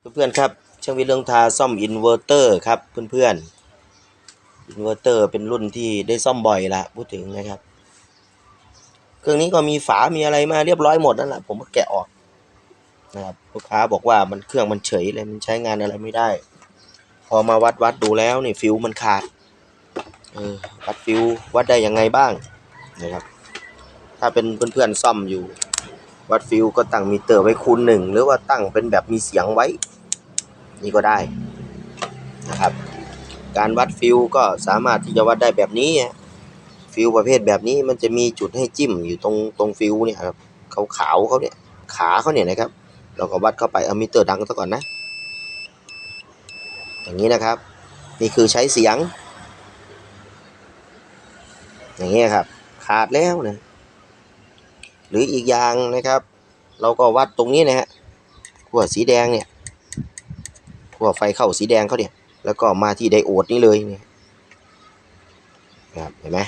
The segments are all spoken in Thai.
เพื่อนๆครับช่างวิเรื่องทาซ่อมอินเวอร์เตอร์ครับเพื่อนๆอินเวอร์เตอร์เป็นรุ่นที่ได้ซ่อมบ่อยละพูดถึงนะครับ เครื่องนี้ก็มีฝามีอะไรมาเรียบร้อยหมดนั่นแหละผมก็แกะออกนะครับลูกค้าบอกว่ามันเครื่องมันเฉยเลยมันใช้งานอะไรไม่ได้ พอมาวัดวัดดูแล้วนี่ฟิวมันขาดเออวัดฟิววัดได้ยังไงบ้างนะครับ ถ้าเป็นเพื่อนๆซ่อมอยู่วัดฟิวก็ตั้งมิเตอร์ไว้คูณหนึ่งหรือว่าตั้งเป็นแบบมีเสียงไว้ นี่ก็ได้นะครับ การวัดฟิวก็สามารถที่จะวัดได้แบบนี้ฟิวประเภทแบบนี้มันจะมีจุดให้จิ้มอยู่ตรงตรงฟิวเนี่ยครับขาวเขาเนี่ยขาเขาเนี่ยนะครับ เราก็วัดเข้าไปเอามิเตอร์ดังซะก่อนนะ อย่างนี้นะครับ นี่คือใช้เสียง อย่างนี้ครับ ขาดแล้วนะหรืออีกอย่างนะครับ เราก็วัดตรงนี้นะฮะขั้วสีแดงเนี่ย ขั้วไฟเข้าสีแดงเขาเนี่ย แล้วก็มาที่ไดโอดนี่เลยเนี่ยครับเห็นไหม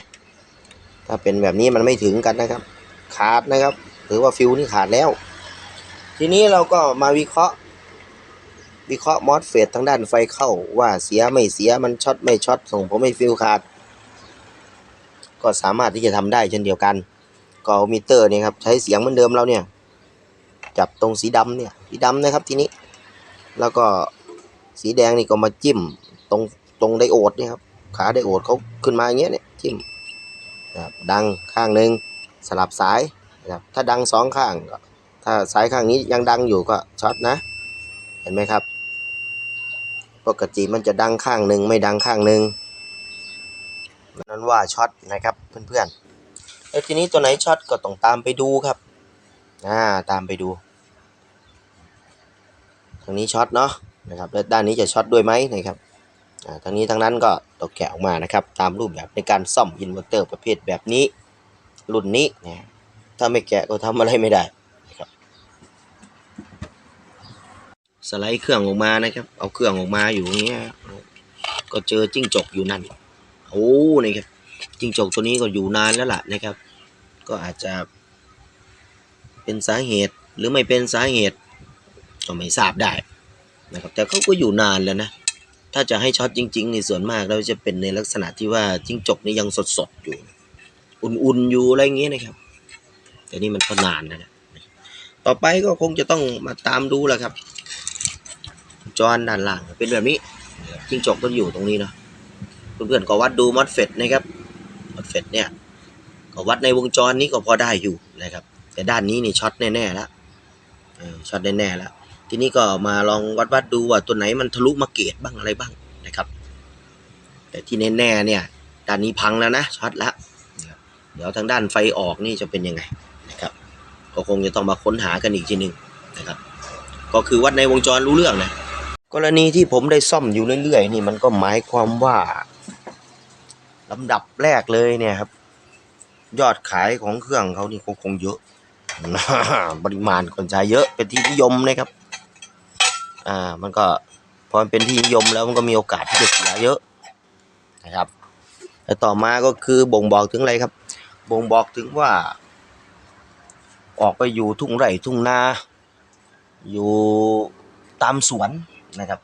ถ้าเป็นแบบนี้มันไม่ถึงกันนะครับ ขาดนะครับ หรือว่าฟิวนี่ขาดแล้ว ทีนี้เราก็มาวิเคราะห์ วิเคราะห์มอสเฟตทางด้านไฟเข้าว่าเสียไม่เสียมันช็อตไม่ช็อตส่งผมให้ฟิวขาด ก็สามารถที่จะทำได้เช่นเดียวกันก็อมิเตอร์เนี่ยครับใช้เสียงเหมือนเดิมเราเนี่ยจับตรงสีดำเนี่ยสีดำนะครับทีนี้ แล้วก็ สีแดงนี่ก็มาจิ้มตรงตรงไดโอดนี่ครับขาไดโอดเขาขึ้นมาอย่างเงี้ยเนี่ยจิ้มนะครับดังข้างหนึ่งสลับสายนะครับถ้าดังสองข้างก็ถ้าสายข้างนี้ยังดังอยู่ก็ช็อตนะ เห็นไหมครับ ปกติมันจะดังข้างหนึ่งไม่ดังข้างหนึ่งนั้นว่าช็อตนะครับเพื่อนๆแล้วทีนี้ตัวไหนช็อตก็ต้องตามไปดูครับอ่าตามไปดูทางนี้ช็อตเนาะ นะครับแล้วด้านนี้จะช็อตด้วยไหมนะครับอ่าทางนี้ทางนั้นก็ต้องแกะออกมานะครับ ตามรูปแบบในการซ่อมอินเวอร์เตอร์ประเภทแบบนี้ รุ่นนี้นะถ้าไม่แกะก็ทำอะไรไม่ได้นะครับสไลด์เครื่องออกมานะครับ เอาเครื่องออกมาอยู่อย่างเงี้ยก็เจอจิ้งจกอยู่นั่นโอ้นี่ครับจิ้งจกตัวนี้ก็อยู่นานแล้วล่ะนะครับ ก็อาจจะเป็นสาเหตุหรือไม่เป็นสาเหตุก็ไม่ทราบได้ นะครับแต่เขาก็อยู่นานแล้วนะ ถ้าจะให้ช็อตจริงๆในส่วนมากเราจะเป็นในลักษณะที่ว่าจิ้งจกนี่ยังสดๆอยู่ อุ่นๆอยู่อะไรอย่างเงี้ยนะครับ แต่นี่มันก็นานนะต่อไปก็คงจะต้องมาตามดูแหละครับ จอนด้านล่างเป็นแบบนี้จิ้งจกก็อยู่ตรงนี้เนาะเพื่อนๆก็วัดดูมอสเฟตนะครับมอสเฟตเนี่ยก็วัดในวงจรนี้ก็พอได้อยู่นะครับ แต่ด้านนี้นี่ช็อตแน่ๆแล้วช็อตแน่ๆแล้ว ทีนี้ก็มาลองวัดวัดดูว่าตัวไหนมันทะลุมาเกตบ้างอะไรบ้างนะครับ แต่ที่แน่ๆเนี่ยด้านนี้พังแล้วนะช็อตแล้วนะครับเดี๋ยวทางด้านไฟออกนี่จะเป็นยังไงนะครับก็คงจะต้องมาค้นหากันอีกทีหนึ่งนะครับ ก็คือวัดในวงจรรู้เรื่องนะกรณีที่ผมได้ซ่อมอยู่เรื่อยๆ นี่มันก็หมายความว่าลำดับแรกเลยเนี่ยครับ ยอดขายของเครื่องเขานี่คงคงเยอะปริมาณคนใช้เยอะเป็นที่นิยมนะครับ อ่ามันก็พอมันเป็นที่นิยมแล้วมันก็มีโอกาสที่จะเสียเยอะนะครับแต่ต่อมาก็คือบ่งบอกถึงอะไรครับ บ่งบอกถึงว่า ออกไปอยู่ทุ่งไร่ทุ่งนา อยู่ตามสวนนะครับ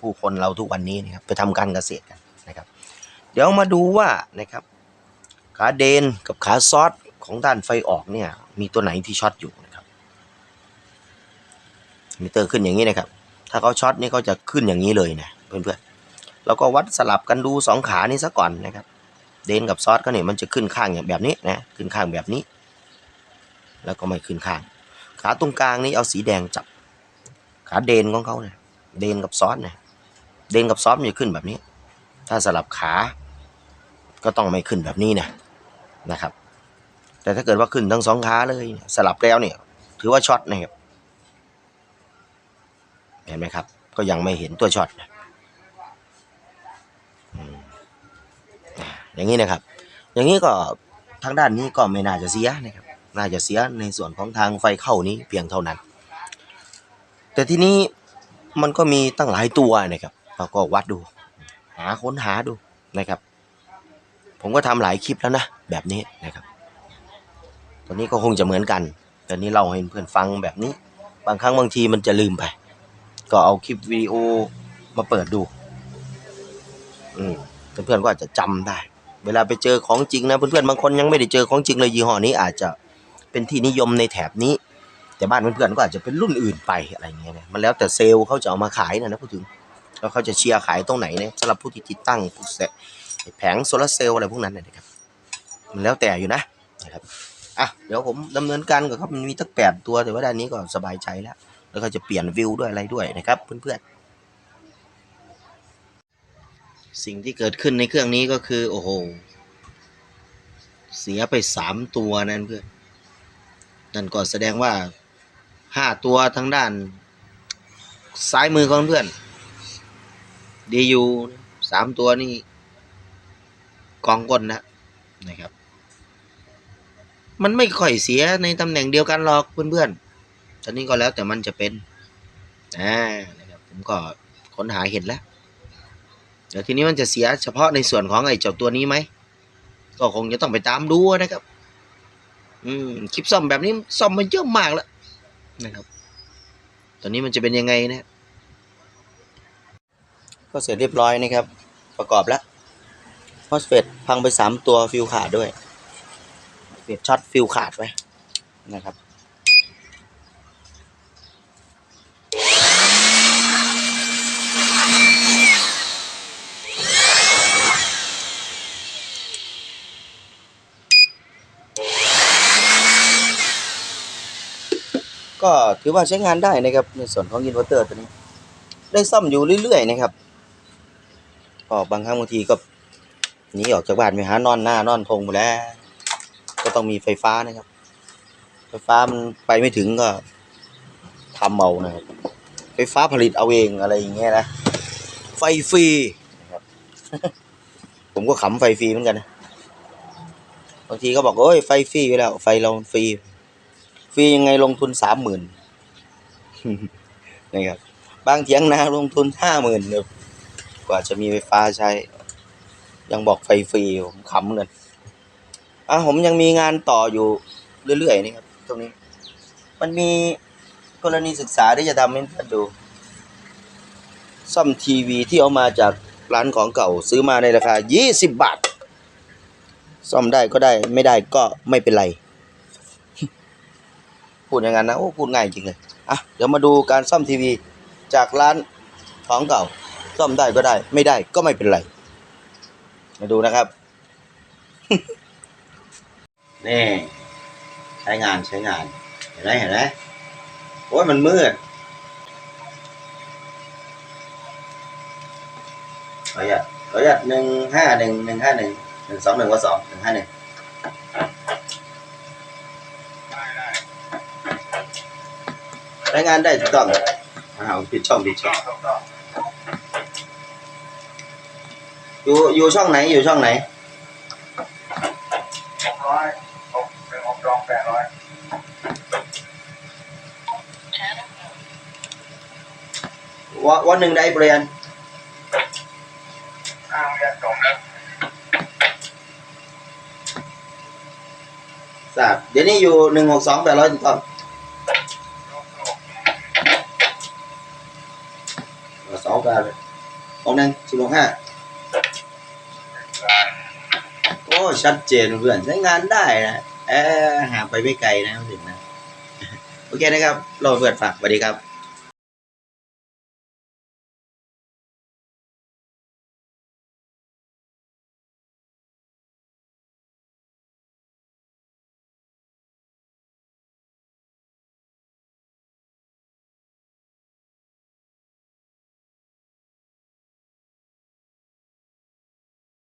ผู้คนเราทุกวันนี้นะครับไปทำการเกษตรกันนะครับ เดี๋ยวมาดูว่านะครับ ขาเดนกับขาซอสของด้านไฟออกเนี่ย มีตัวไหนที่ช็อตอยู่นะครับมิเตอร์ขึ้นอย่างนี้นะครับ ถ้าเขาช็อตนี่เขาจะขึ้นอย่างนี้เลยนะเพื่อนๆเราก็วัดสลับกันดูสองขานี้ซะก่อนนะครับ เดนกับซอสก็เนี่ยมันจะขึ้นข้างอย่างแบบนี้นะขึ้นข้างแบบนี้ แล้วก็ไม่ขึ้นข้าง ขาตรงกลางนี้เอาสีแดงจับ ขาเดนของเขาเนี่ยเดนกับซอสเนี่ยเดนกับซอสมันจะขึ้นแบบนี้ ถ้าสลับขาก็ต้องไม่ขึ้นแบบนี้นะนะครับ แต่ถ้าเกิดว่าขึ้นทั้งสองขาเลยสลับแล้วเนี่ยถือว่าช็อตนะครับ เห็นไหมครับ ก็ยังไม่เห็นตัวช็อตอย่างนี้นะครับ อย่างนี้ก็ทางด้านนี้ก็ไม่น่าจะเสียนะครับ น่าจะเสียในส่วนของทางไฟเข้านี้เพียงเท่านั้น แต่ทีนี้มันก็มีตั้งหลายตัวนะครับเราก็วัดดู หาค้นหาดูนะครับ ผมก็ทำหลายคลิปแล้วนะแบบนี้นะครับตัวนี้ก็คงจะเหมือนกันแต่นี้เราให้เพื่อนฟังแบบนี้ บางครั้งบางทีมันจะลืมไป ก็เอาคลิปวิดีโอมาเปิดดู อืมเพื่อนๆก็อาจจะจำได้ เวลาไปเจอของจริงนะเพื่อนๆบางคนยังไม่ได้เจอของจริงเลยยี่ห้อนี้อาจจะเป็นที่นิยมในแถบนี้ แต่บ้านเพื่อนๆก็อาจจะเป็นรุ่นอื่นไปอะไรเงี้ยนะมันแล้วแต่เซลล์เขาจะเอามาขายนะนะพูดถึงแล้วเขาจะเชียร์ขายตรงไหนเนี่ยสำหรับผู้ที่ติดตั้งผู้แสแผงโซลาร์เซลล์อะไรพวกนั้นนะครับ มันแล้วแต่อยู่นะนะครับอะเดี๋ยวผมดำเนินการก่อนครับมันมีตั้งแปดตัวแต่ว่าด้านนี้ก็สบายใจแล้ว แล้วก็จะเปลี่ยนวิวด้วยอะไรด้วยนะครับเพื่อนๆ สิ่งที่เกิดขึ้นในเครื่องนี้ก็คือ โอ้โห เสียไปสามตัวนั่นเพื่อน นั่นก็แสดงว่าห้าตัวทางด้าน ซ้ายมือของเพื่อนดีอยู่สามตัวนี่กองก้นนะนะครับ มันไม่ค่อยเสียในตำแหน่งเดียวกันหรอกเพื่อนๆ ตอนนี้ก็แล้วแต่มันจะเป็นอ่านะครับผมก็ค้นหาเห็นแล้วเดี๋ยวทีนี้มันจะเสียเฉพาะในส่วนของไอ้เจ้าตัวนี้ไหมก็คงจะต้องไปตามดูนะครับ อืมคลิปซ่อมแบบนี้ซ่อมมาเยอะมากแล้วนะครับ ตอนนี้มันจะเป็นยังไงนะ ก็เสร็จเรียบร้อยนะครับ ประกอบแล้วพอสเฟตพังไปสามตัวฟิวขาดด้วยเฟตช็อตฟิวขาดไว้นะครับ ก็ถือว่าใช้งานได้นะครับ ในส่วนของอินเวอร์เตอร์ตัวนี้ ได้ซ่อมอยู่เรื่อยๆนะครับก็บางครั้งบางทีก็หนีออกจากบ้านไปหานอนหน้านอนทงหมดแล้ว ก็ต้องมีไฟฟ้านะครับ ไฟฟ้ามันไปไม่ถึงก็ทำเอานะครับ ไฟฟ้าผลิตเอาเองอะไรอย่างเงี้ยนะ ไฟฟรีนะครับ ผมก็ขำไฟฟรีเหมือนกันนะ บางทีก็บอกโอ้ยไฟฟรีไปแล้ว ไฟเราฟรี ฟรียังไงลงทุนสามหมื่นนะครับ บางเถียงนาลงทุนห้าหมื่นเนี่ยกว่าจะมีไฟฟ้าใช้ ยังบอกไฟฟรีผมขำเลยอะผมยังมีงานต่ออยู่เรื่อยๆนี่ครับ ตรงนี้ มันมีกรณีศึกษาที่จะทำให้เพื่อนดู ซ่อมทีวีที่เอามาจากร้านของเก่าซื้อมาในราคา 20 บาท ซ่อมได้ก็ได้ไม่ได้ก็ไม่เป็นไร พูดอย่างนั้นนะโอ้พูดง่ายจริงเลยอะเดี๋ยวมาดูการซ่อมทีวีจากร้านของเก่า ซ่อมได้ก็ได้ ไม่ได้ก็ไม่เป็นไร มาดูนะครับนี่ใช้งานใช้งาน เห็นไหมเห็นไหมโอ้ยมันมืดขออนุญาตขออนุญาตหนึ่งห้าหนึ่งหนึ่งห้าหนึ่งหนึ่งสองหนึ่งว่าสองหนึ่งห้าหนึ่ง ใช้งานได้ถูกต้องอ้าวผิดช่องผิดช่องอยู่อยู่ช่องไหนอยู่ช่องไหนหกร้อยหกหนึ่งหกสองแปดร้อยวันวันหนึ่งได้เปลี่ยนอ้าวเรียนจบแล้วทราบเดี๋ยวนี้อยู่หนึ่งหกสองแปดร้อยถูกต้อง ลูกสองแปดของหนึ่งสิบลงห้าโอ้ชัดเจนเพื่อนใช้งานได้นะเออหาไปไม่ไกลนะถึงนะ โอเคนะครับรอเพื่อนฝากสวัสดีครับ